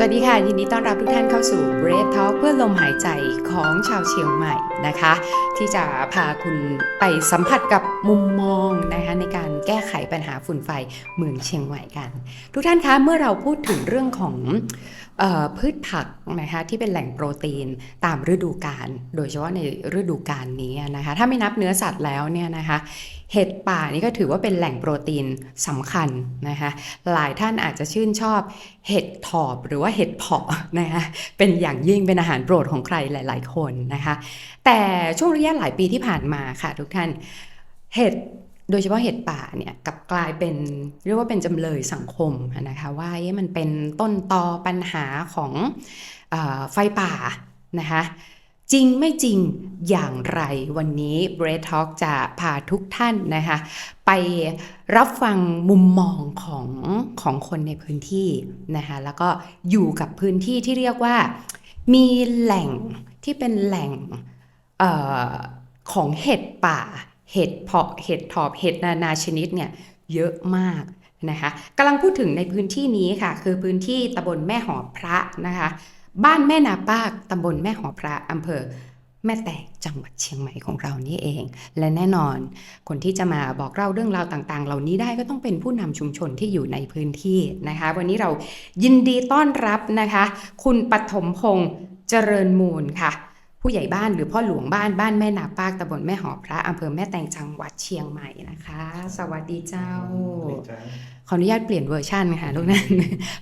สวัสดีค่ะ ยินดีต้อนรับทุกท่านเข้าสู่ Red Talk เพื่อลมหายใจของชาวเชียงใหม่นะคะ ที่จะพาคุณไปสัมผัสกับมุมมองนะคะในการแก้ไขปัญหาฝุ่นไฟเมืองเชียงใหม่กัน ทุกท่านคะเมื่อเราพูดถึงเรื่องของ พืชผักนะคะที่เป็นแหล่งโปรตีนตามฤดูกาลโดยเฉพาะในฤดูกาลนี้นะคะถ้าไม่นับเนื้อสัตว์แล้วเนี่ยนะคะเห็ดป่านี่ก็ถือว่าเป็นแหล่งโปรตีนสำคัญนะคะหลายท่านอาจจะชื่นชอบเห็ดถอบหรือว่าเห็ดเพาะนะคะเป็นอย่างยิ่งเป็นอาหารโปรดของใครหลาย ๆ คนนะคะแต่ช่วงระยะหลายปีที่ผ่านมาค่ะทุกท่านเห็ด โดยเฉพาะเห็ดป่าเนี่ยกลับกลายเป็นเรียกว่าเป็นจำเลยสังคมนะคะว่ามันเป็นต้นตอปัญหาของอไฟป่านะคะจริงไม่จริงอย่างไรวันนี้ b r e a d Talk จะพาทุกท่านนะคะไปรับฟังมุมมองของของคนในพื้นที่นะคะแล้วก็อยู่กับพื้นที่ที่เรียกว่ามีแหล่งที่เป็นแหล่งออของเห็ดป่า เห็ดเพาะเห็ดถอบเห็ดนานาชนิดเนี่ยเยอะมากนะคะกำลังพูดถึงในพื้นที่นี้ค่ะ คือพื้นที่ตำบลแม่หอพระนะคะ บ้านแม่นาปากตำบลแม่หอพระอำเภอแม่แตกจังหวัดเชียงใหม่ของเรานี่เอง และแน่นอน คนที่จะมาบอกเล่าเรื่องราวต่างๆ เหล่านี้ได้ก็ต้องเป็นผู้นำชุมชนที่อยู่ในพื้นที่นะคะ วันนี้เรายินดีต้อนรับนะคะ คุณปฐมพงษ์เจริญมูลค่ะ ผู้ใหญ่บ้านหรือพ่อหลวงบ้านบ้านแม่นาปากตำบลแม่หอพระอำเภอแม่แตงจังหวัดเชียงใหม่นะคะ สวัสดีเจ้า ขออนุญาตเปลี่ยนเวอร์ชันค่ะทุกนั้น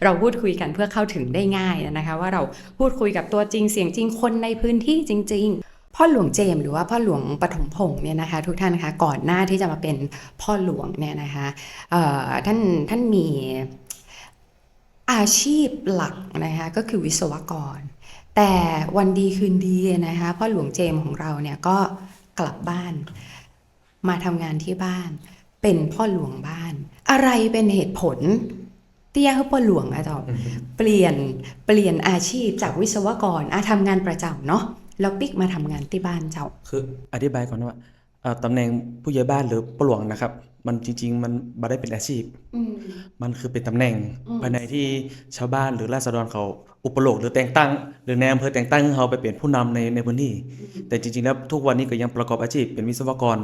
เราพูดคุยกันเพื่อเข้าถึงได้ง่ายนะคะ ว่าเราพูดคุยกับตัวจริงเสียงจริงคนในพื้นที่จริง ๆพ่อหลวงเจมหรือว่าพ่อหลวงปฐมพงษ์เนี่ยนะคะ ทุกท่านคะก่อนหน้าที่จะมาเป็นพ่อหลวงเนี่ยนะคะท่านท่านมีอาชีพหลักนะคะก็คือวิศวกร แต่วันดีคืนดีนะคะพ่อหลวงเจมส์ของเราเนี่ยก็กลับบ้าน มาทำงานที่บ้าน เป็นพ่อหลวงบ้าน อะไรเป็นเหตุผลเตี้ยให้พ่อหลวงอะเจ้าเปลี่ยนเปลี่ยนอาชีพจากวิศวกรอะทำงานประจำเนาะแล้วปิกมาทำงานที่บ้านเจ้า คืออธิบายก่อนนะว่าเอ่อตำแหน่งผู้ใหญ่บ้านหรือปลวงนะครับ มันจริง ๆ มันบ่ได้เป็นอาชีพ มันคือเป็นตำแหน่งอืมภายในที่ชาวบ้านหรือราษฎรเขา อุปโลกหรือแต่งตั้ง หรือในอำเภอแต่งตั้งให้เขาไปเป็นผู้นำในในพื้นที่ แต่จริงๆแล้วทุกวันนี้ก็ยังประกอบอาชีพเป็นวิศวกร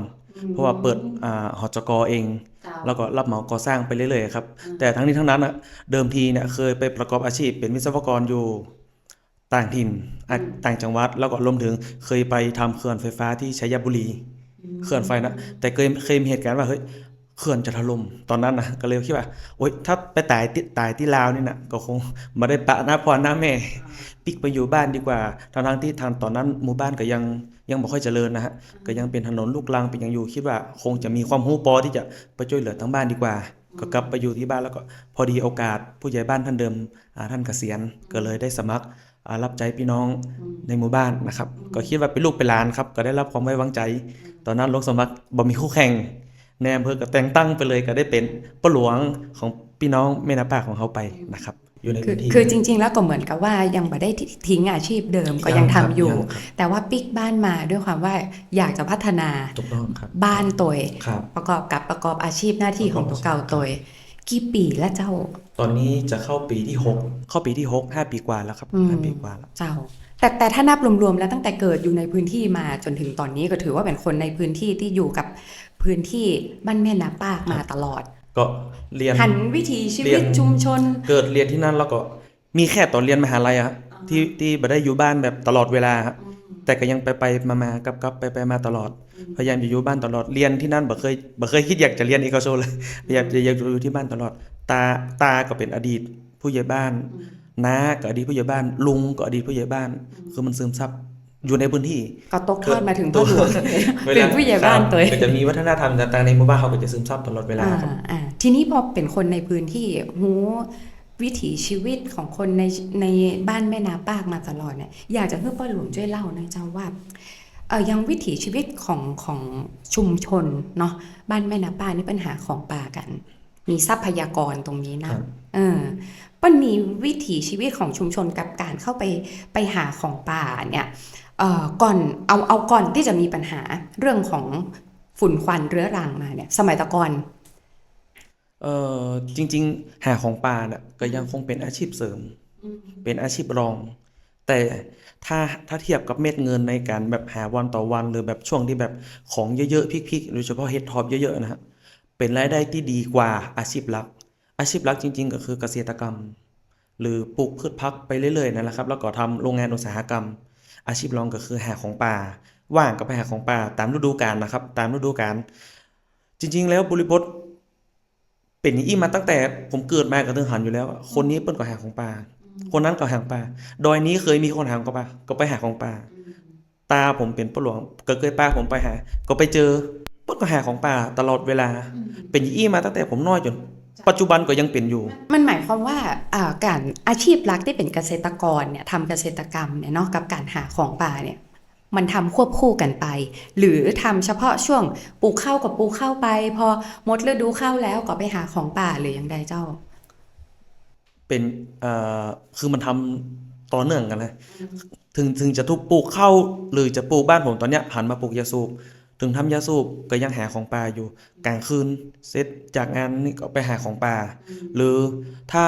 เพราะว่าเปิดอ่าหจกเอง แล้วก็รับเหมาก่อสร้างไปเรื่อยๆครับแต่ทั้งนี้ทั้งนั้นนะเดิมทีเนี่ยเคยไปประกอบอาชีพ เป็นวิศวกรอยู่ต่างถิ่นอะต่างจังหวัดแล้วก็รวมถึงเคยไปทำเขื่อนไฟฟ้าที่ชัยบุรีเขื่อนไฟนะแต่เคยเคยมีเหตุการณ์ว่าเฮ้ย เขื่อนจะถล่มตอนนั้นนะก็เลยคิดว่าโอ๊ยถ้าไปตายที่ตายที่ลาวนี่นะก็คงม่ได้ปะหน้าพ่อหน้าแม่ปิกไปอยู่บ้านดีกว่าทั้งทั้งที่ทางตอนนั้นหมู่บ้านก็ยังยังบ่ค่อยเจริญนะฮะก็ยังเป็นถนนลูกรังเป็นยังอยู่คิดว่าคงจะมีความรู้พอที่จะไปช่วยเหลือทั้งบ้านดีกว่า ก็กลับไปอยู่ที่บ้านแล้วก็พอดีโอกาสผู้ใหญ่บ้านท่านเดิมท่านเกษียณก็เลยได้สมัครรับใจพี่น้องในหมู่บ้านนะครับ ก็คิดว่าเป็นลูกเป็นหลานครับ ก็ได้รับความไว้วางใจ ตอนนั้นลงสมัครบ่มีคู่แข่ง ในอำเภอก็แต่งตั้งไปเลยก็ได้เป็นป้าหลวงของพี่น้องแม่นาปากของเขาไปนะครับอยู่ในคือพื้นที่คือจริง ๆ แล้วก็เหมือนกับว่ายังไม่ได้ทิ้งอาชีพเดิมก็ยังทำอยู่ยังครับแต่ว่าปิกบ้านมาด้วยความว่าอยากจะพัฒนาถูกต้องครับบ้านตัวเองครับประกอบกับประกอบอาชีพหน้าที่ของตัวเก่าตัวเองกี่ปีแล้วเจ้า ตอนนี้จะเข้าปีที่ 6 เข้าปีที่ 6 5 ปีกว่าแล้วครับอืมห้าปีกว่าแล้วเจ้า แต่แต่ถ้านับรวมๆแล้วตั้งแต่เกิดอยู่ในพื้นที่มาจนถึงตอนนี้ก็ถือว่าเป็นคนในพื้นที่ที่อยู่กับ พื้นที่บ้านแม่นาปากมาตลอด ก็เรียนหันวิถีชีเรีวิยตนชุมชน เกิดเรียนที่นั่นแล้วก็มีแค่ตอนเรียนมหาลัยอะครับที่ที่บ่ได้อยู่บ้านแบบตลอดเวลาครับแต่ก็ยังไปไปมามากับกับไปไปมาตลอด พยายามจะอยู่บ้านตลอดเรียนที่นั่นบ่เคยบ่เคยคิดอยากจะเรียนเอกชนเลยพยายามจะอยากอยู่ที่บ้านตลอด ตาตาก็เป็นอดีตผู้ใหญ่บ้านน้าก็อดีตผู้ใหญ่บ้าน ลุงก็อดีตผู้ใหญ่บ้าน คือมันซึมซับ อยู่ในพื้นที่ก็ตกทอดมาถึงพ่อหลวงวเป็นลาผู้ใหญ่บ้านตัวเองก็จะมีวัฒนธรรมต่างๆในหมู่บ้านเขาก็จะซึมซับตลอดเวลาครับอ่าอ่าทีนี้พอเป็นคนในพื้นที่หูวิถีชีวิตของคนในในบ้านแม่นาปากมาตลอดเนี่ยอยากจะให้ป้าหลวงช่วยเล่าหนะเจ้าว่าเออยังวิถีชีวิตของของชุมชนเนาะบ้านแม่นาปากนี่ปัญหาของป่ากัน มีทรัพยากรตรงนี้นะครับเออมันมีวิถีชีวิตของชุมชนกับการเข้าไปไปหาของป่าเนี่ยเอ่อ ก่อนเอาเอาก่อนที่จะมีปัญหาเรื่องของฝุ่นควันเรื้อรังมาเนี่ย สมัยตะกอนเออจริง ๆ หาของป่าน่ะก็ยังคงเป็นอาชีพเสริม เป็นอาชีพรอง แต่ถ้าถ้าเทียบกับเม็ดเงินในการแบบหาวันต่อวัน หรือแบบช่วงที่แบบของเยอะๆพลิกๆโดยเฉพาะเฮดท็อปเยอะๆนะครับเป็นรายได้ที่ดีกว่าอาชีพหลัก อาชีพหลักจริง ๆ ก็คือเกษตรกรรม หรือปลูกพืชพักไปเรื่อยๆนั่นแหละครับ แล้วก็ทำโรงงานอุตสาหกรรม อาชีพรองก็คือหาของป่า ว่างก็ไปหาของป่าตามฤดูกาลนะครับ ตามฤดูกาลจริง ๆ แล้วบริบทเป็นอย่างนี้มาตั้งแต่ผมเกิดมากับเทิงหันอยู่แล้วอะคนนี้เปิ้นก็หาของป่า คนนั้นก็หาของป่าดอยนี้เคยมีคนหาของป่าก็ไปหาของป่าตาผมเป็นปะหลวงก็เคยป้าผมไปหา ก็ไปเจอเปิ้นก็หาของป่าตลอดเวลา เป็นอย่างนี้มาตั้งแต่ผมน้อยจน ปัจจุบันก็ยังเป็นอยู่ มันหมายความว่าอ่าการอาชีพหลักที่เป็นเกษตรกรเนี่ยทำเกษตรกรรมเนี่ยเนาะกับการหาของป่าเนี่ยมันทำควบคู่กันไป หรือทำเฉพาะช่วงปลูกข้าวกับปลูกข้าวไป พอหมดฤดูข้าวแล้วก็ไปหาของป่าหรือยังใดเจ้า เป็นเอ่อคือมันทำต่อเนื่องกันเลยถึงถึงจะทุกปลูกข้าวหรือจะปลูกบ้านผมตอนเนี้ยหันมาปลูกยาสูบ ถึงทำยาสูบก็ยังหาของป่าอยู่กลางคืนเสร็จจากงานนี่ก็ไปหาของป่า หรือถ้า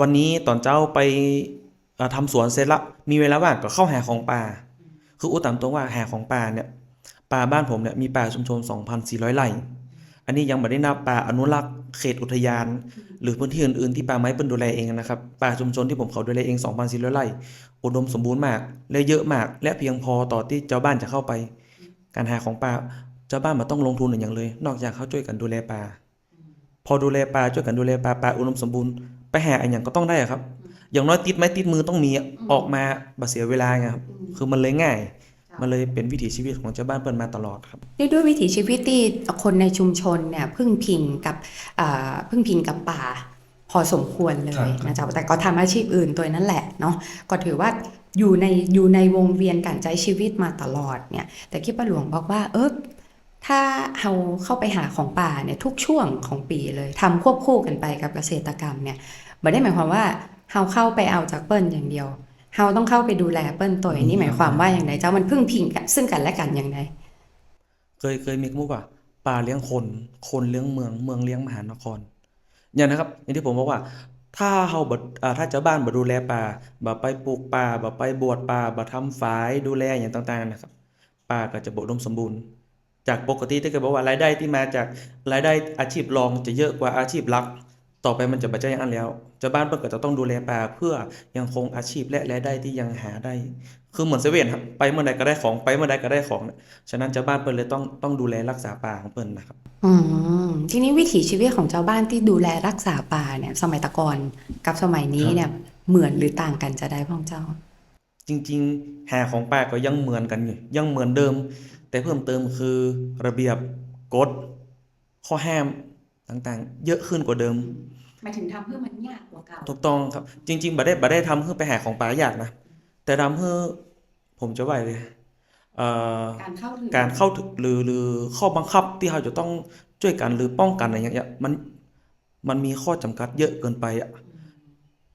วันนี้ตอนเจ้าไปเอ่อทำสวนเสร็จละมีเวลาว่างก็เข้าหาของป่า คืออุตามตรงว่าหาของป่าเนี่ยป่าบ้านผมเนี่ยมีป่าชุมชน 2,400 ไร่ อันนี้ยังไม่ได้นับป่าอนุรักษ์เขตอุทยาน หรือพื้นที่อื่นๆที่ป่าไม้เป็นดูแลเองนะครับ ป่าชุมชนที่ผมเขาดูแลเอง 2,400 ไร่ อุดมสมบูรณ์มาก และเยอะมาก และเพียงพอต่อที่เจ้าบ้านจะเข้าไป การหาของป่าเจ้าบ้านมันต้องลงทุนอย่างเลย นอกจากเขาช่วยกันดูแลป่า พอดูแลป่าช่วยกันดูแลป่าป่าอุดมสมบูรณ์ไปหาอันอย่างก็ต้องได้อะครับ อย่างน้อยติดไม้ติดมือต้องมีอะออกมาบ่เสียเวลาไงครับคือมันเลยง่ายมันเลยเป็นวิถีชีวิตของชาวบ้านเปิ้นมาตลอดครับด้วยด้วยวิถีชีวิตที่คนในชุมชนเนี่ยพึ่งพิงกับอ่าพึ่งพิงกับป่า พอสมควรเลครัยบนะจ๊ะแต่ก็ทำอาชีพอื่นตัวนั่นแหละเนาะก็ถือว่า อยู่ในอยู่ในวงเวียนการใช้ชีวิตมาตลอดเนี่ย แต่คิดป้าหลวงบอกว่า เออถ้าเราเข้าไปหาของป่าเนี่ยทุกช่วงของปีเลยทำควบคู่กันไปกับเกษตรกรรมเนี่ยไม่ได้หมายความว่าเราเข้าไปเอาจากเปิ้ลอย่างเดียวเราต้องเข้าไปดูแลเปิ้ลตัวนี่หมายความว่าอย่างไรเจ้ามันพึ่งพิงกันซึ่งกันและกันอย่างไรเคยเคยมีคำพูดว่าป่าเลี้ยงคน คนเลี้ยงเมืองเมืองเลี้ยงมหานครอย่างนะครับอย่างที่ผมบอกว่า ถ้าเฮาบ่อ่าถ้าเจ้าบ้านบ่ดูแลป่าบ่ไปปลูกป่าบ่ไปบวชป่าบ่ทำฝายดูแลอย่างต่างๆนะครับ ป่าก็จะบ่อุดมสมบูรณ์ จากปกติที่เคยบอกว่ารายได้ที่มาจากรายได้อาชีพรองจะเยอะกว่าอาชีพหลัก ต่อไปมันจะบ่ใช่อย่างนั้นแล้วเจ้าบ้านเพิ่นก็จะต้องดูแลป่าเพื่อยังคงอาชีพและรายได้ที่ยังหาได้ คือเหมือนเซเว่นครับไปเมื่อใดก็ได้ของไปเมื่อใดก็ได้ของ ฉะนั้นชาวบ้านเปิ้นเลยต้องต้องดูแลรักษาป่าของเปิ้นนะครับอืมทีนี้วิถีชีวิตของชาวบ้านที่ดูแลรักษาป่าเนี่ย สมัยแตะกอนกับสมัยนี้เนี่ยเหมือนหรือต่างกันจะได้พ่องเจ้า จริงๆหาของป่าก็ยังเหมือนกันอยู่ยังเหมือนเดิม แต่เพิ่มเติมคือระเบียบกฎข้อห้าม ต่างๆ เยอะขึ้นกว่าเดิมหมายถึงทำเพื่อมันยากกว่าเก่าถูกต้องครับ จริง ๆบ่ได้บ่ได้ทำเพื่อไปหาของป่ายากนะแต่ทำเพื่อผมจะว่าเลยเอ่อการเข้าถึงการเข้าถึงหรือหรือข้อบังคับที่เราจะต้องช่วยกันหรือป้องกันอะไรอย่างเงี้ยมันมันมีข้อจำกัดเยอะเกินไปอะ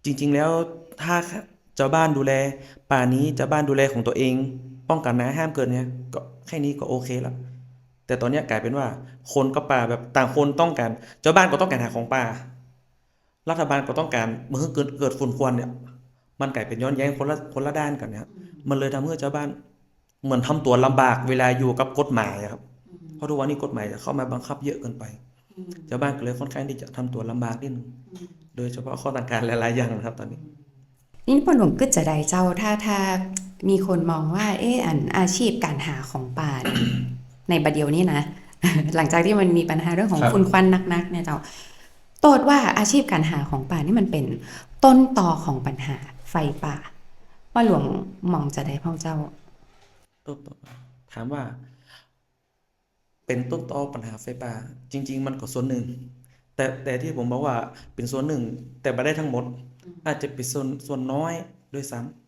จริง ๆแล้วถ้าเจ้าบ้านดูแล ป่านี้เจ้าบ้านดูแลของตัวเอง ป้องกันนะห้ามเกินเนี้ยก็แค่นี้ก็โอเคแล้ว แต่ตอนนี้กลายเป็นว่าคนกับป่าแบบต่างคนต้องการเจ้าบ้านก็ต้องการหาของป่า รัฐบาลก็ต้องการเมื่อเกิดเกิดฝุ่นควันเนี่ย มันกลายเป็นย้อนแย้งคนละคนละด้านกันนะครับมันเลยทำให้เจ้าบ้าน เหมือนทำตัวลำบากเวลาอยู่กับกฎหมายครับ เพราะทุกวันนี้กฎหมายจะเข้ามาบังคับเยอะเกินไปชาบ้านก็เลยค่อนข้างที่จะทำตัวลำบากนิดนึงโดยเฉพาะข้อต่างการหลายๆอย่างนะครับ ตอนนี้นี่ป้าหลวงก็จะได้เจ้าถ้าถ้ามีคนมองว่า เอออันอาชีพการหาของป่าเนี่ย ในประเดี๋ยวนี้นะ หลังจากที่มันมีปัญหาเรื่องของครับฝุ่นควันนักๆเนี่ยเจ้าโตดว่าอาชีพการหาของป่านี่มันเป็นต้นตอของปัญหาไฟป่าป้าหลวงมองจะได้พ่องเจ้าต้นตอถามว่า เป็นต้นตอปัญหาไฟป่า จริง ๆ มันก็ส่วนหนึ่ง แต่แต่ที่ผมบอกว่าเป็นส่วนหนึ่ง แต่ไม่ได้ทั้งหมด อาจจะเป็นส่วนส่วนน้อยด้วยซ้ำ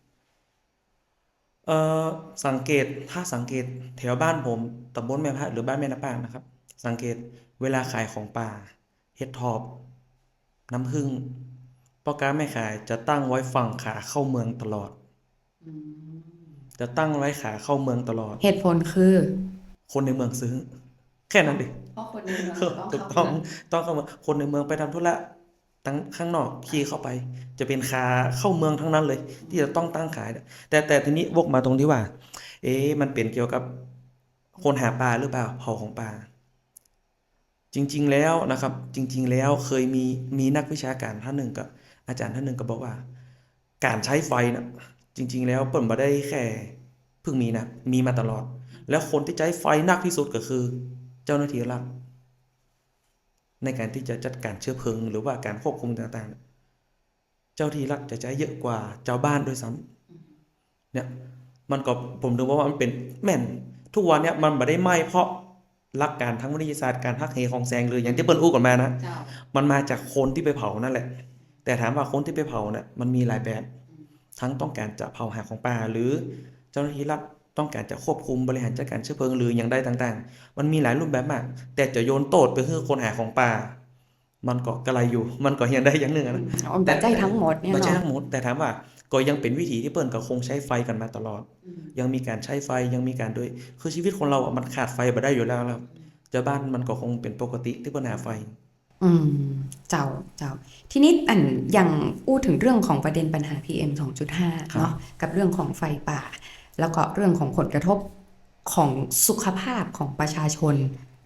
เอ่อสังเกตถ้าสังเกตแถวบ้านผมตำบลแม่พระหรือบ้านแม่นาปางนะครับ สังเกตเวลาขายของป่าเฮ็ดทอบน้ำผึ้งพ่อค้าแม่ขายจะตั้งไว้ฝั่งขาเข้าเมืองตลอด จะตั้งไว้ขาเข้าเมืองตลอด เหตุผลคือ คนในเมืองซื้อ แค่นั้นดิเพราะคนในเมืองถูกต้องต้องเข้ามาคนในเมืองไปทำธุระ ตั้งข้างนอกขี่เข้าไป จะเป็นคาเข้าเมืองทั้งนั้นเลย ที่จะต้องตั้งขาย แต่แต่ทีนี้วกมาตรงที่ว่า เอ๊ะมันเป็นเกี่ยวกับคนหาปลาหรือเปล่าเผ่าของปลาจริง ๆ แล้วนะครับ จริง ๆ แล้วเคยมีมีนักวิชาการท่านหนึ่งกับอาจารย์ท่านหนึ่งก็บอกว่า การใช้ไฟนะจริง ๆ แล้วเปิ่นมาได้แค่เพิ่งมีนะมีมาตลอด แล้วคนที่ใช้ไฟนักที่สุดก็คือ เจ้าหน้าที่รัฐ ในการที่จะจัดการเชื้อเพลิง หรือว่าการควบคุมต่างๆ เจ้าที่รัฐจะใช้เยอะกว่าเจ้าบ้านด้วยซ้ำเนี่ยมันก็ผมดูว่ามันเป็นแม่น ทุกวันเนี่ยมันไม่ได้ไหม้เพราะหลักการทางวิทยาศาสตร์การพักเหของแสงเลยอย่างที่เปิ้ลอู้ก่อนมานะเจ้ามันมาจากคนที่ไปเผานั่นแหละ แต่ถามว่าคนที่ไปเผาเนี่ยมันมีหลายแบบ ทั้งต้องการจะเผาหาของป่าหรือเจ้าหน้าที่รัฐ ต้องการจะควบคุมบริหารจัดการเชื้อเพลิงหรืออย่างใดต่างๆ มันมีหลายรูปแบบมาก แต่จะโยนโตดไปให้คนหาของป่า มันก็กระไรอยู่ มันก็ยังได้อย่างหนึ่งอะนะเอาแต่ใจทั้งหมดเนี่ยไม่ใช่เนาะทั้งหมด แต่ถามว่าก็ยังเป็นวิถีที่เปิ้ลก็คงใช้ไฟกันมาตลอด ยังมีการใช้ไฟยังมีการด้วย คือชีวิตคนเราอะมันขาดไฟไปได้อยู่แล้วครับจะบ้านมันก็คงเป็นปกติที่ปัญหาไฟ อืม เจ้าเจ้าทีนี้อันอย่างอู้ถึงเรื่องของประเด็นปัญหา PM 2.5ครับเนาะกับเรื่องของไฟป่า แล้วก็เรื่องของผลกระทบของสุขภาพของประชาชน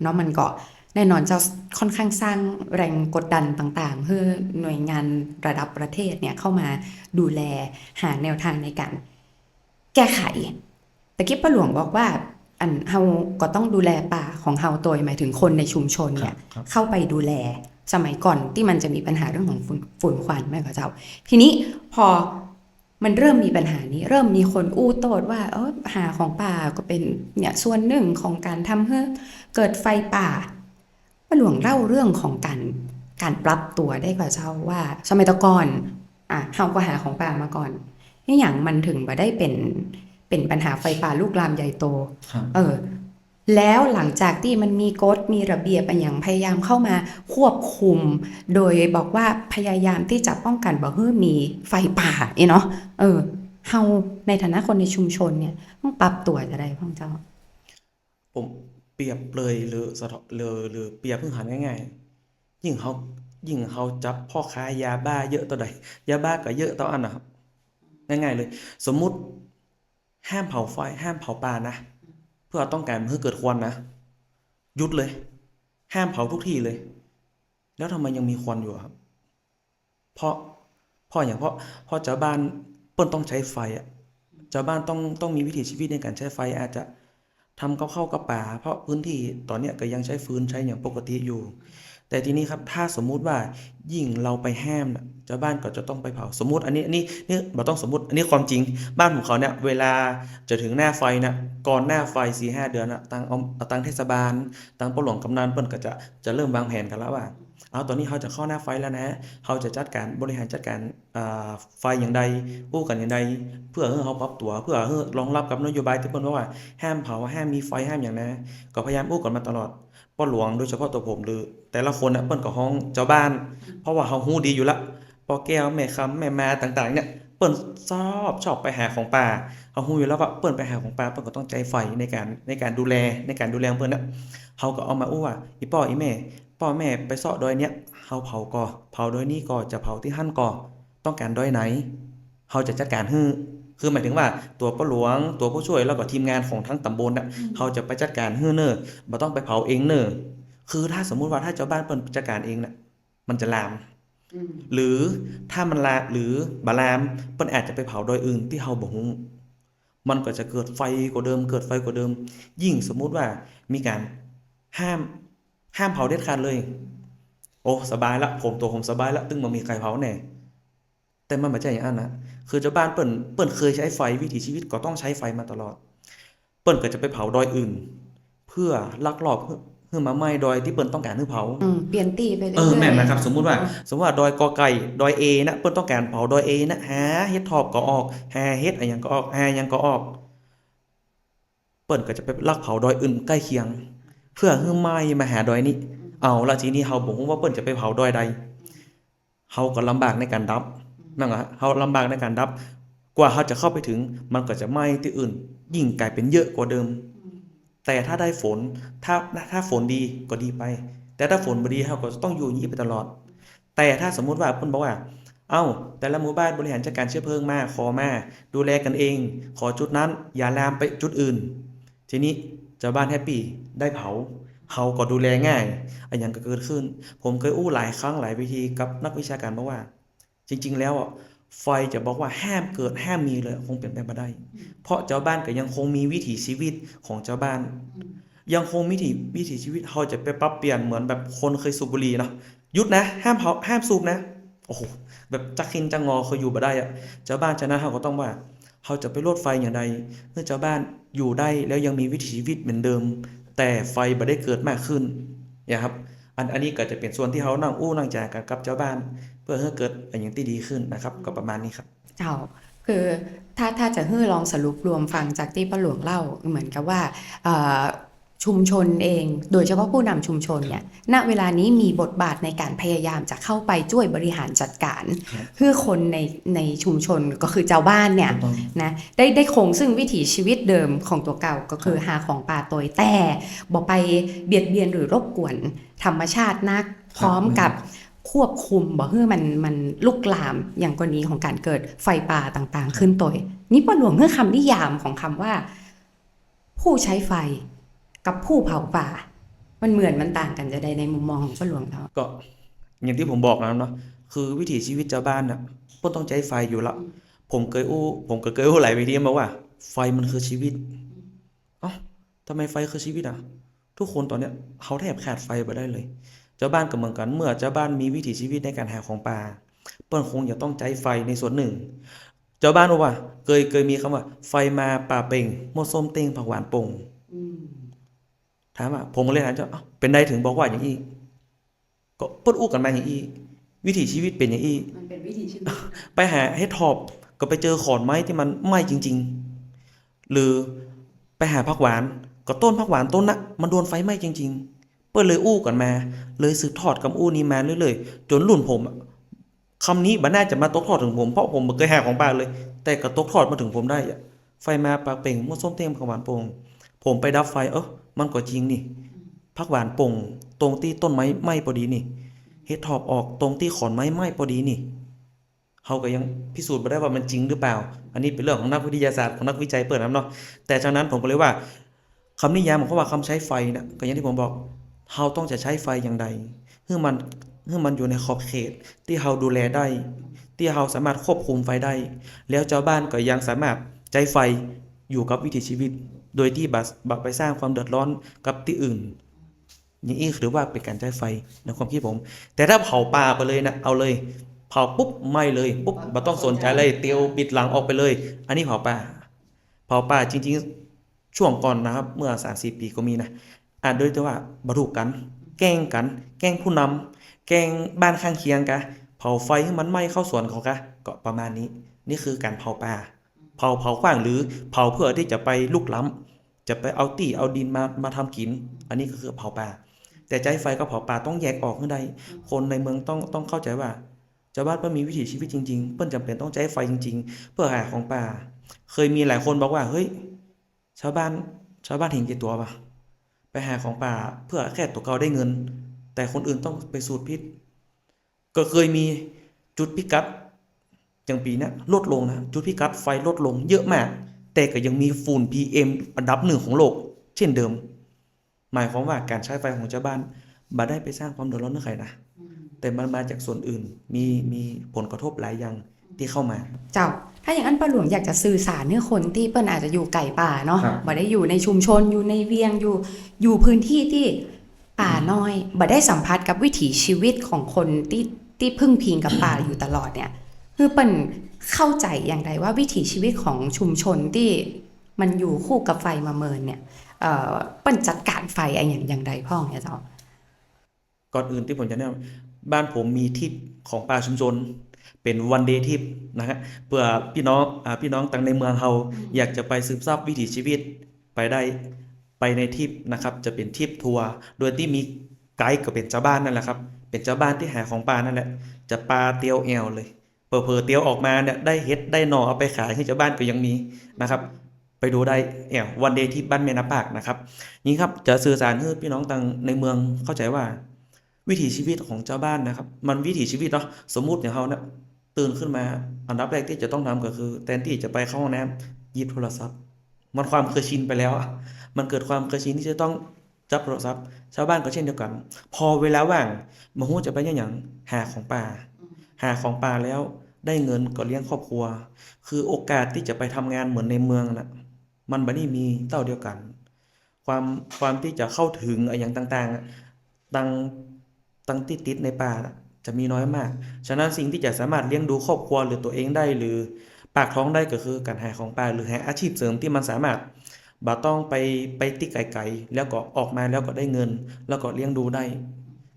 เนาะมันก็แน่นอนจะค่อนข้างสร้างแรงกดดันต่างๆเพื่อหน่วยงานระดับประเทศเนี่ยเข้ามาดูแลหาแนวทางในการแก้ไขตะกี้ป้าหลวงบอกว่าอันเฮาก็ต้องดูแลป่าของเฮาโดยหมายถึงคนในชุมชนเนี่ยครับเข้าไปดูแลสมัยก่อนที่มันจะมีปัญหาเรื่องของฝุ่นฝุ่นควันแม่ก็เจ้า ทีนี้พอ มันเริ่มมีปัญหานี้ เริ่มมีคนอู้โตดว่าเออหาของป่าก็เป็นเนี่ยส่วนหนึ่งของการทำให้เกิดไฟป่าป้าหลวงเล่าเรื่องของการการปรับตัวได้กว่าเจ้าว่าสมัยแตะก่อนอะเฮาก็หาของป่ามาก่อนนี่อย่างมันถึงมาได้เป็นเป็นปัญหาไฟป่าลูกลามใหญ่โตครับเออ แล้วหลังจากที่มันมีกฎมีระเบียบอะไรอย่างพยายามเข้ามาควบคุม โดยบอกว่าพยายามที่จะป้องกันบ่ให้มีไฟป่าเอเนาะเออเฮาในฐานะคนในชุมชนเนี่ยต้องปรับตัวจะได้พ่อเจ้า ผมเปรียบเลยหรือสะทอนหรือหรือเปรียบพื้นฐานง่ายๆยิ่งเขายิ่งเขาจับพ่อค้ายาบ้าเยอะต่อใดยาบ้าก็เยอะต่ออันนะครับง่ายๆเลย สมมุติห้ามเผาไฟห้ามเผาป่านะ เพื่อต้องการเพื่อเกิดควันนะหยุดเลย ห้ามเผาทุกที่เลย แล้วทำไมยังมีควันอยู่ครับ เพราะเพราะอย่างเพราะเพราะชาวบ้านเปิ้นต้องใช้ไฟอะชาวบ้านต้องต้องมีวิถีชีวิตในการใช้ไฟอาจจะทำกับข้ากับป่า เพราะพื้นที่ตอนเนี้ยก็ยังใช้ฟืนใช้อย่างปกติอยู่ แต่ทีนี้ครับถ้าสมมุติว่ายิ่งเราไปห้ามน่ะชาบ้านก็จะต้องไปเผาสมมติอันนี้อันนี้นี่เราต้องสมมติอันนี้ความจริง บ้านของเขาเนี่ยเวลาจะถึงหน้าไฟน่ะก่อนหน้าไฟสี่ห้าเดือนนะทางเอาทางเทศบาลทางปหลวงกำนันเปิ้นก็จะจะเริ่มวางแผนกันแล้วว่าเอาตอนนี้เขาจะเข้าหน้าไฟแล้วนะเขาจะจัดการบริหารจัดการไฟอย่างใดอู้กันอย่างใดเพื่อให้เขาปรับตัว เพื่อให้รองรับกับนโยบายที่เปิ้นว่าห้ามเผาห้ามมีไฟห้ามอย่างนะก็พยายามอู้กันมาตลอดป้อหลวงโดยเฉพาะตัวผมหรือ แต่ละคนน่ะเปิ้นก็ฮ้องเจ้าบ้านเพราะว่าเขาฮู้ดีอยู่ละปอแก้วแม่คำแม่มาต่างๆเนี่ยเปิ้นชอบชอบไปหาของป่าเขาฮู้อยู่แล้วว่าเปิ้นไปหาของป่าเปิ้นก็ต้องใจไฟในการในการดูแลในการดูแลของเปิ้นน่ะเขาก็เอามาอู้ว่าอีป้ออีแม่ป้อแม่ไปเซาะดอยเนี้ยเฮาเผาก่อเผาดอยนี้ก่อจะเผาที่หั่นก่อต้องการดอยไหนเฮาจะจัดการฮื้อคือหมายถึงว่าตัวป้าหลวงตัวผู้ช่วยแล้วก็ทีมงานของทั้งตำบลน่ะเขาจะไปจัดการเฮือเนอบ่ต้องไปเผาเองเนอคือถ้าสมมุติว่าถ้าเจ้าบ้านเปิ้นจัดการเองน่ะ มันจะลาม หรือถ้ามันลามหรือบาลามเปิ้นอาจจะไปเผาโดยอื่นที่เฮาบ่ฮู้มันก็จะเกิดไฟกว่าเดิม เกิดไฟกว่าเดิม ยิ่งสมมุติว่ามีการห้ามห้ามเผาเด็ดขาดเลย โอ้สบายละผมตัวผมสบายละตึงบ่มีใครเผาแน่แต่มันไม่ใช่อย่างนั้นนะคือเจ้าบ้านเปิ้นเปิ้นเคยใช้ไฟวิถีชีวิตก็ต้องใช้ไฟมาตลอด เปิ้นก็จะไปเผาดอยอื่น เพื่อลักลอบ เพื่อเพื่อมาไหม้ดอยที่เปิ้นต้องการให้เผาอืมเปลี่ยนตีไปเรื่เออยอๆแม่นนะครับ สมมุติว่าอ่สมมติว่าดอยกอไก่ดอยเอนะเปิ้นต้องการเผาดอยเอนะหาเฮ็ดทอบก็ออกหาเฮ็ดอะไรหยังก็ออกหาหยังก็ออก เปิ้นก็จะไปลักเผาดอยอื่นใกล้เคียง เพื่อให้ไหม้มาหาดอยนี้ เอาละทีนี้เฮาบ่ฮู้ว่าเปิ้นจะไปเผาดอยใดเฮาก็ลำบากในการดับนั่นแหละเฮาลำบากในการดับ กว่าเฮาจะเข้าไปถึง มันก็จะไหม้ที่อื่น ยิ่งกลายเป็นเยอะกว่าเดิม แต่ถ้าได้ฝนถ้าถ้าฝนดีก็ดีไป แต่ถ้าฝนบ่ดีเฮาก็จะต้องอยู่อย่างนี้ไปตลอดแแต่ถ้าสมมุติว่าเพิ่นบอกว่า เอ้า แต่ละหมู่บ้านบริหารจัดการเชื้อเพลิงมาขอมาดูแลกันเอง ขอจุดนั้นอย่าลามไปจุดอื่น ทีนี้ชาวบ้านแฮปปี้ได้เผาเขาก็ดูแลง่ายอันอย่างก็เกิดขึ้น ผมเคยอู้หลายครั้งหลายวิธีกับนักวิชาการบอกว่า จริง ๆ แล้วอะ ไฟจะบอกว่าห้ามเกิดห้ามมีเลย คงเป็นไปไม่ได้ เพราะเจ้าบ้านก็ยังคงมีวิถีชีวิตของเจ้าบ้าน ยังคงวิถีวิถีชีวิตเขาจะไปปรับเปลี่ยนเหมือนแบบคนเคยสูบบุหรี่เนาะหยุดนะ ห้ามเผาห้ามสูบนะโอ้โหแบบจักขินจักงอเขาอยู่บ่ได้อะเจ้าบ้านฉะนั้นเขาก็ต้องว่าเขาจะไปลดไฟอย่างใด เมื่อเจ้าบ้านอยู่ได้แล้วยังมีวิถีชีวิตเหมือนเดิม แต่ไฟบ่ได้เกิดมากขึ้นนี่ยครับอันอันนี้ก็จะเป็นส่วนที่เขานั่งอู้นั่งจากันกับเจ้าบ้าน พื่อให้เกิดอันอย่างที่ดีขึ้นนะครับ ก็ประมาณนี้ครับเจ้าคือถ้าถ้าจะให้ลองสรุปรวมฟังจากที่ป้าหลวงเล่าเหมือนกับว่าเอ่อชุมชนเอง โดยเฉพาะผู้นำชุมชนเนี่ย ณ เวลานี้มีบทบาทในการพยายามจะเข้าไปช่วยบริหารจัดการครับเพื่อคนในในชุมชนก็คือเจ้าบ้านเนี่ยนะได้ได้คงซึ่งวิถีชีวิตเดิมของตัวเก่าก็คือหาของป่าตัวแต่บอกไปเบียดเบียนหรือรบกวนธรรมชาตินัก พร้อมกับ ควบคุมบอกให้มันมันลุกลามอย่างกรณีของการเกิดไฟป่าต่างๆ ขึ้นตัวนี่ป้าหลวงเมื่อคำนิยามของคำว่า ผู้ใช้ไฟกับผู้เผาป่า มันเหมือนมันต่างกันจะได้ในมุมมองของป้าหลวงแล้วก็อย่างที่ผมบอกนะเนาะคือวิถีชีวิตชาวบ้านน่ะพิ่นต้องใช้ไฟอยู่ละผมเคยอู้ผมก็เคยอู้หลายวิธีมาว่า ไฟมันคือชีวิตเอ้าทำไมไฟคือชีวิตอะ ทุกคนตอนเนี้ยเขาแทบขาดไฟไปได้เลย เจ้าบ้านก็เหมือนกันเมื่อเจ้าบ้านมีวิถีชีวิตในการหาของป่าเปิ้นคงจะต้องใช้ไฟในส่วนหนึ่ง เจ้าบ้านบอกว่าเคยเคยมีคำว่า ไฟมาป่าเป่งหมดส้มเต็งผักหวานปงถามว่าผมก็เลยถามเจ้าเอ้าเป็นได้ถึงบอกว่าอย่างอี้ก็เปิ้นอู้กันมาอย่างอี้วิถีชีวิตเป็นอย่างอี้มันเป็นวิถีชีวิตไปหาเฮ็ดทอบก็ไปเจอขอนไม้ที่มันไหม้จริง ๆ หรือไปหาผักหวาน ก็ต้นผักหวานต้นน่ะมันโดนไฟไหม้จริง ๆ เปิ้นเลยอู้กันมา เลยสืบทอดคำอู้นี้มาเรื่อยๆจนรุ่นผมคำนี้บ่น่าจะมาตกทอดถึงผมเพราะผมบ่เคยหาของป่าเลย แต่ก็ตกทอดมาถึงผมได้อะไฟมาปากเป่งมั่วส้มเต็มผักหวานโป่งผมไปดับไฟเออมันก็จริงนี่ผักหวานโป่งตรงที่ต้นไม้ไหม้พอดีนี่เฮ็ดทอบออกตรงที่ขอนไม้ไหม้พอดีนี่เขาก็ยังพิสูจน์ไม่ได้ว่ามันจริงหรือเปล่า อันนี้เป็นเรื่องของนักวิทยาศาสตร์ของนักวิจัยเปิดน้ำเนาะแต่ฉะนั้นผมก็เลยว่าคำนิยามของเขาว่าคำใช้ไฟนี่ยก็อย่างที่ผมบอก เราต้องจะใช้ไฟอย่างใดเพื่อมันเพื่อมันอยู่ในขอบเขต ที่เราดูแลได้ ที่เราสามารถควบคุมไฟได้ แล้วเจ้าบ้านก็ยังสามารถใช้ไฟอยู่กับวิถีชีวิต โดยที่บัสบักไปสร้างความเดือดร้อนกับที่อื่น อย่างนี้ถือว่าเป็นการใช้ไฟในความคิดผม แต่ถ้าเผาป่าไปเลยนะเอาเลยเผาปุ๊บไหม่เลยปุ๊บไม่ต้องสนใจเลยเตียวปิดหลังออกไปเลย อันนี้เผาป่า เผาป่าจริง ๆ ช่วงก่อนนะครับ เมื่อสามสี่ปีก็มีนะ อาจด้วยแต่ว่าบรรทุกัน แกล้งกัน แกล้งผู้นำแกล้งบ้านข้างเคียงกะเผาไฟให้มันไหม้เข้าสวนเขากะก็ประมาณนี้ นี่คือการเผาป่า เผาเผาขว้างหรือเผาเพื่อที่จะไปลุกล้ำจะไปเอาตีเอาดินมามาทำกิน อันนี้ก็คือเผาป่า แต่ใจไฟกับเผาป่าต้องแยกออกให้ได้คนในเมืองต้องต้องเข้าใจว่าชาวบ้านเปิ้นมีวิถีชีวิตจริง ๆเปิ้นจำเป็นต้องใช้ไฟจริง ๆ เพื่อหาของป่า เคยมีหลายคนบอกว่าเฮ้ยชาวบ้านชาวบ้านเห็นกี่ตัวปะ ไปหาของป่าเพื่อแค่ตัวเก่าได้เงิน แต่คนอื่นต้องไปสูดพิษ ก็เคยมีจุดพิกัดอย่างปีนี้ลดลงนะ จุดพิกัดไฟลดลงเยอะมาก แต่ก็ยังมีฝุ่น PM อันดับหนึ่งของโลก เช่นเดิม หมายความว่าการใช้ไฟของชาวบ้านบ่ได้ไปสร้างความเดือดร้อนให้ใครนะแต่มันมาจากส่วนอื่นมีมีผลกระทบหลายอย่าง ที่เข้ามา เจ้า ถ้าอย่างนั้นป้าหลวงอยากจะสื่อสารให้คนที่เปิ้นอาจจะอยู่ไก่ป่าเนาะครับบ่ได้อยู่ในชุมชนอยู่ในเวียงอยู่อยู่พื้นที่ที่ป่าน้อยบ่ได้สัมผัสกับวิถีชีวิตของคนที่ที่พึ่งพิงกับป่าอยู่ตลอดเนี่ย คือเปิ้นเข้าใจอย่างไรว่าวิถีชีวิตของชุมชนที่มันอยู่คู่กับไฟมาเมินเนี่ยเอ่อเปิ้นจัดการไฟอะไรอย่างอย่างใดพ่องเนี่ยเจ้าก่อนอื่นที่ผมจะแนะนำบ้านผมมีทริปของป่าชุมชน เป็นวันเดย์ทริปนะฮะเพื่อพี่น้องอ่าพี่น้องต่างในเมืองเราอยากจะไปสืบทราบวิถีชีวิตไปได้ไปในทริปนะครับ จะเป็นทริปทัวร์โดยที่มีไกด์ก็เป็นเจ้าบ้านนั่นแหละครับ เป็นเจ้าบ้านที่หาของป่านั่นแหละ จะปลาเตียวแอวเลยเผลอๆเตียวออกมาเนี่ยได้เฮ็ดได้หน่อเอาไปขายให้เจ้าบ้านก็ยังมีนะครับไปดูได้แอววันเดย์ที่บ้านแม่นาปากนะครับนี่ครับจะสื่อสารให้พี่น้องต่างในเมืองเข้าใจว่า วิถีชีวิตของเจ้าบ้านนะครับ มันวิถีชีวิตเนาะสมมุติอย่างเราเนี่ยตื่นขึ้นมา อันดับแรกที่จะต้องทำก็คือแทนที่จะไปเข้าห้องน้ำหยิบโทรศัพท์ มันความเคยชินไปแล้วอะมันเกิดความเคยชินที่จะต้องจับโทรศัพท์ชาวบ้านก็เช่นเดียวกัน พอเวลาว่างมาฮู้จะไปย่างหยังหาของป่า หาของป่าแล้วได้เงินก็เลี้ยงครอบครัว คือโอกาสที่จะไปทำงานเหมือนในเมืองน่ะมันบ่ได้มีเท่าเดียวกัน ความความที่จะเข้าถึงอะไรอย่างต่างๆอะตัง ตังที่ติดในป่าจะมีน้อยมาก ฉะนั้นสิ่งที่จะสามารถเลี้ยงดูครอบครัวหรือตัวเองได้หรือปากท้องได้ก็คือการหาของป่าหรือหาอาชีพเสริมที่มันสามารถบ่ต้องไปไปติไกลๆแล้วก็ออกมาแล้วก็ได้เงิน แล้วก็เลี้ยงดูได้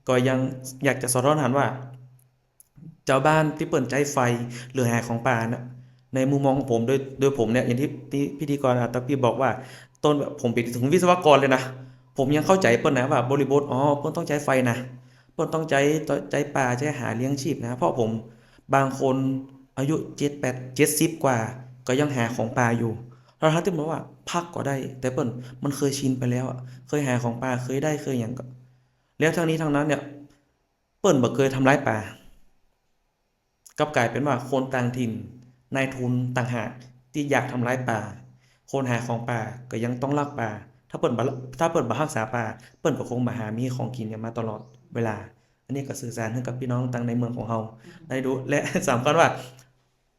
ก็ยังอยากจะสะท้อนหันว่า เจ้าบ้านที่เปิดใจไฟหรือหาของป่านะในมุมมองของผมโดยโดยผมเนี่ยอย่างที่ที่พิธีกรอาตาพี่บอกว่า ต้นแบบผมเป็นถึงวิศวกรเลยนะ ผมยังเข้าใจเปิ้นนะว่าบริบทอ๋อเปิ้นต้องใช้ไฟนะ เปิ้นต้องใจใจป่าใจหาเลี้ยงชีพนะเพราะผมบางคนอายุ7 8 70กว่า ก็ยังหาของป่าอยู่เราทั้งที่บอกว่าพักก็ได้ แต่เปิ้นมันเคยชินไปแล้วอะเคยหาของป่าเคยได้เคยหยังก็ แล้วทั้งนี้ทั้งนั้นเนี่ย เปิ้นบ่เคยทำร้ายป่ากับกลายเป็นว่าคนต่างถิ่นนายทุนต่างหากที่อยากทำร้ายป่า คนหาของป่าก็ยังต้องรักป่า ถ้าเปิ่นถ้าเปิ่นบ่รักษาป่า เปิ่นก็คงมาหามีของกินกันมาตลอด เวลา อันนี้ก็สื่อสารให้กับพี่น้องต่างในเมืองของเราได้ดูและสำคัญว่า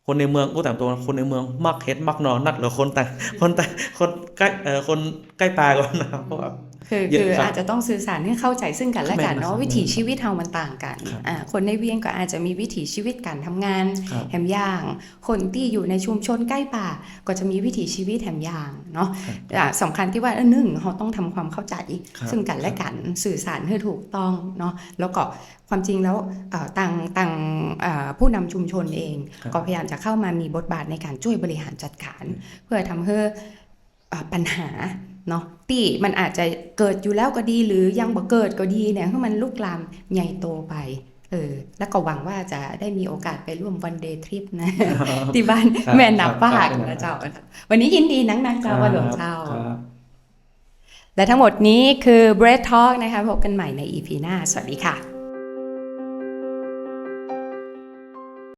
คนในเมืองกูตามตัวคนในเมืองมักเฮ็ดมักนอนนักหรือคนต่างคนต่างคนใกล้เอ่อคนใกล้ป่าก่อนนะครับเพราะว่า คือเยอะคือครับอาจจะต้องสื่อสารให้เข้าใจซึ่งกันและกันแม่นครับเนาะวิถีชีวิตเฮามันต่างกันครับอ่าคนในเวียงก็อาจจะมีวิถีชีวิตการทำงานครับแหมอย่าง คนที่อยู่ในชุมชนใกล้ป่า ก็จะมีวิถีชีวิตแหมอย่างเนาะอ่าสำคัญที่ว่าเออหนึ่งเราต้องทำความเข้าใจครับซึ่งกันและกันสื่อสารให้ถูกต้องเนาะแล้วก็ความจริงแล้วเอ่อต่างต่างเอ่อผู้นำชุมชนเองครับก็พยายามจะเข้ามามีบทบาทในการช่วยบริหารจัดการ เพื่อทำให้เอ่อปัญหา เนาะที่มันอาจจะเกิดอยู่แล้วก็ดี หรือยังบ่เกิดก็ดีเนี่ยให้มันลุกลามใหญ่โตไปเออแล้วก็หวังว่าจะได้มีโอกาสไปร่วมวันเดย์ทริปนะ ที่บ้านครับแม่นับครับปากครับนะเจ้า วันนี้ยินดีนักนักๆเจ้าว่าหลวงเจ้าครับและทั้งหมดนี้คือ Bread Talk นะคะพบกันใหม่ใน EP หน้า สวัสดีค่ะ